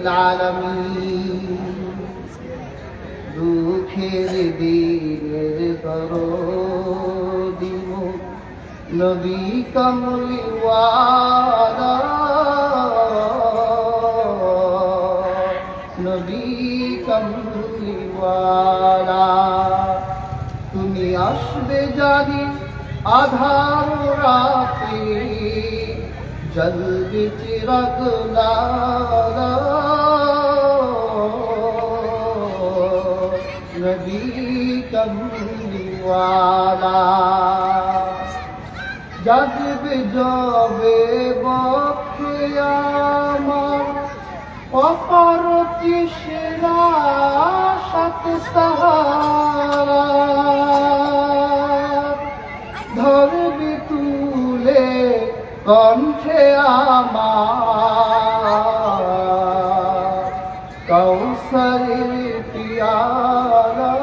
للعالمين দুঃখের দিনের দরদি নবী কমলিওয়ালা নবী কমলিওয়ালা তুমি আসবে জানি আধার রাতে জলবে চিরাগ লালা নবী কমলিওয়ালা জাগবে যাবে বক্ষে আমার অপার তৃষ্ণা সাত সাহারা কণ্ঠে আমার পিয়ারা।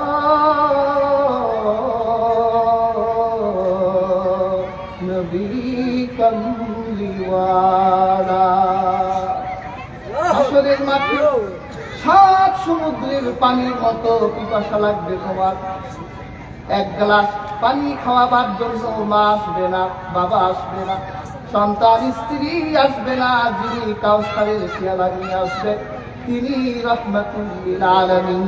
নবী কমলিওয়ালা। আসরের মাঠে সাত সমুদ্রের পানির মতো পিপাসা লাগবে তোমার। এক গ্লাস পানি খাওয়াবার জন্য মা আসবে না, বাবা আসবে না। সন্তান স্ত্রী আসবে না, যিনি কাউসারের শিয়ালা নিয়ে আসবে, তিনি রহমতুল্লিল আলমিন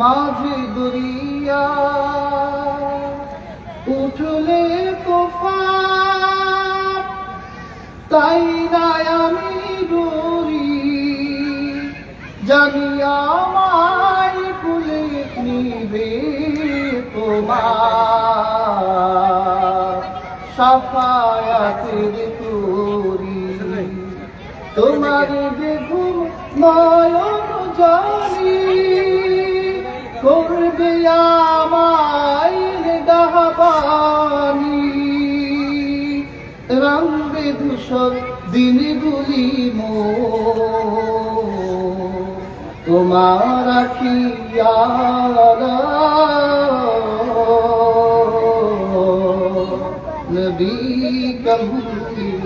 মাঝে দরিয়া উঠলে তোফান, তাই না আমি ডরি জানি আমায় কুলে নিবে তোমার। সাফায়াতের তোরি। তোমার বেগুন নয়ন জানি করবে আমায় দাহবানি রঙে ধূসর দিনগুলি মো তোমার আখিয়ারা نبي كبير